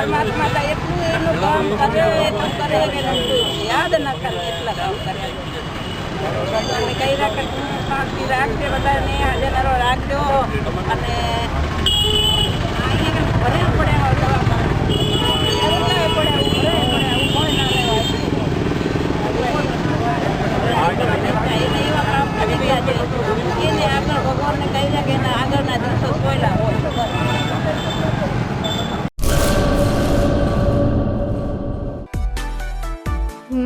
પરમાત્મા એટલું કરે એટલું કરે યાદ કામ કરે. ભગવાનને કઈ રાખી રાખજો, બધાને હાજરો રાખજો અને ભરે પડે કહી રાખે આગળના દિવસો જોયેલા